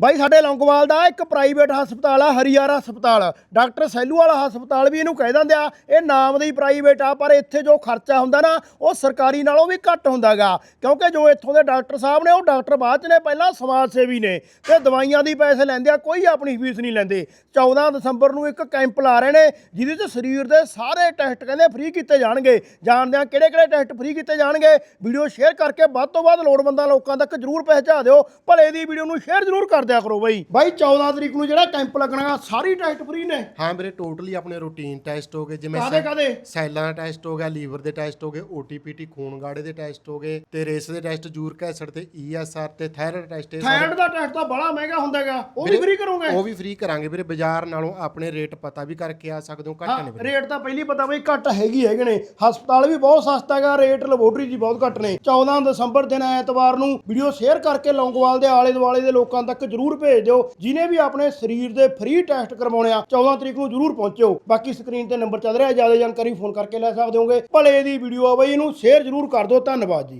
ਬਾਈ, ਸਾਡੇ ਲੌਂਗੋਵਾਲ ਦਾ ਇੱਕ ਪ੍ਰਾਈਵੇਟ ਹਸਪਤਾਲ ਆ, ਹਰੀਆਰਾ ਹਸਪਤਾਲ। ਡਾਕਟਰ ਸੈਲੂ ਵਾਲਾ ਹਸਪਤਾਲ ਵੀ ਇਹਨੂੰ ਕਹਿ ਦਿੰਦੇ ਆ। ਇਹ ਨਾਮ ਦੇ ਹੀ ਪ੍ਰਾਈਵੇਟ ਆ, ਪਰ ਇੱਥੇ ਜੋ ਖਰਚਾ ਹੁੰਦਾ ਨਾ, ਉਹ ਸਰਕਾਰੀ ਨਾਲੋਂ ਵੀ ਘੱਟ ਹੁੰਦਾਗਾ। ਕਿਉਂਕਿ ਜੋ ਇੱਥੋਂ ਦੇ ਡਾਕਟਰ ਸਾਹਿਬ ਨੇ, ਉਹ ਡਾਕਟਰ ਬਾਅਦ ਚ ਨੇ, ਪਹਿਲਾਂ ਸਮਾਜ ਸੇਵੀ ਨੇ। ਤੇ ਦਵਾਈਆਂ ਦੀ ਪੈਸੇ ਲੈਂਦੇ ਆ, ਕੋਈ ਆਪਣੀ ਫੀਸ ਨਹੀਂ ਲੈਂਦੇ। 14 ਦਸੰਬਰ ਨੂੰ ਇੱਕ ਕੈਂਪ ਲਾ ਰਹੇ ਨੇ, ਜਿਹਦੇ ਚ ਸਰੀਰ ਦੇ ਸਾਰੇ ਟੈਸਟ ਕਹਿੰਦੇ ਫ੍ਰੀ ਕੀਤੇ ਜਾਣਗੇ। ਜਾਣਦੇ ਆ ਕਿਹੜੇ ਕਿਹੜੇ ਟੈਸਟ ਫ੍ਰੀ ਕੀਤੇ ਜਾਣਗੇ। ਵੀਡੀਓ ਸ਼ੇਅਰ ਕਰਕੇ ਵੱਧ ਤੋਂ ਵੱਧ ਲੋੜਵੰਦਾਂ ਲੋਕਾਂ ਤੱਕ ਜਰੂਰ ਪਹੁੰਚਾ ਦਿਓ। ਭਲੇ ਦੀ ਵੀਡੀਓ ਨੂੰ ਸ਼ੇਅਰ ਜਰੂਰ ਕਰ ਦਿਆ ਕਰੋ ਬਾਈ। ਬਾਈ 14 ਤਰੀਕ ਨੂੰ ਜਿਹੜਾ ਕੈਂਪ ਲੱਗਣਾ ਸਾਰੀ ਟੈਸਟ ਫ੍ਰੀ ਨੇ। ਹਾਂ ਵੀਰੇ ਟੋਟਲੀ ਆਪਣੇ ਰੂਟੀਨ ਟੈਸਟ ਹੋ ਗਏ ਜਿਵੇਂ ਕਾਦੇ ਕਾਦੇ ਸੈੱਲਾਂ ਦਾ ਟੈਸਟ ਹੋ ਗਿਆ ਲੀਵਰ ਦੇ ਟੈਸਟ ਹੋ ਗਏ ਓਟੀਪੀਟੀ ਖੂਨ ਗਾੜੇ ਦੇ ਟੈਸਟ ਹੋ ਗਏ ਤੇ ਰੇਸ ਦੇ ਟੈਸਟ ਯੂਰਿਕ ਐਸਿਡ ਤੇ ਈਐਸਆਰ ਤੇ ਥਾਇਰਾਇਡ ਟੈਸਟ ਇਹ ਸਾਰੇ ਥਾਇਰਾਇਡ ਦਾ ਟੈਸਟ ਤਾਂ ਬੜਾ ਮਹਿੰਗਾ ਹੁੰਦਾਗਾ ਉਹ ਵੀ ਫ੍ਰੀ ਕਰੋਗੇ? ਉਹ ਵੀ ਫ੍ਰੀ ਕਰਾਂਗੇ ਵੀਰੇ ਬਾਜ਼ਾਰ ਨਾਲੋਂ ਆਪਣੇ ਰੇਟ ਪਤਾ ਵੀ ਕਰਕੇ ਆ ਸਕਦੇ ਹੋ ਘੱਟ ਨੇ ਵੀਰੇ। ਰੇਟ ਤਾਂ ਪਹਿਲੀ ਪਤਾ ਬਈ ਘੱਟ ਹੈਗੀ ਹੈਗੇ ਨੇ। ਹਸਪਤਾਲ ਵੀ ਬਹੁਤ ਸਸਤਾ ਹੈਗਾ ਰੇਟ ਲੈਬੋਰਟਰੀ ਜੀ ਬਹੁਤ ਘੱਟ ਨੇ। 14 ਦਸੰਬਰ ਦਿਨ ਐਤਵਾਰ ਨੂੰ ਵੀਡੀਓ ਸ਼ੇਅਰ ਕਰਕੇ ਲੌਂਗੋਵਾਲ ਦੇ ਆਲੇ ਦੁਆਲੇ ਦੇ ਲੋਕਾਂ ਤੱਕ ਜਰੂਰ ਭੇਜ ਦਿਓ। ਜਿਨੇ ਵੀ ਆਪਣੇ ਸਰੀਰ ਦੇ ਫ੍ਰੀ ਟੈਸਟ ਕਰਵਾਉਣੇ ਆ 14 ਤਰੀਕ ਨੂੰ ਜਰੂਰ ਪਹੁੰਚਿਓ। ਬਾਕੀ ਸਕਰੀਨ ਤੇ ਨੰਬਰ ਚੱਲ ਰਿਹਾ, ਜ਼ਿਆਦਾ ਜਾਣਕਾਰੀ ਫੋਨ ਕਰਕੇ ਲੈ ਸਕਦੇ ਹੋਗੇ। ਭਲੇ ਦੀ ਵੀਡੀਓ ਆ ਬਈ, ਇਹਨੂੰ ਸ਼ੇਅਰ ਜਰੂਰ ਕਰ ਦਿਓ। ਧੰਨਵਾਦ ਜੀ।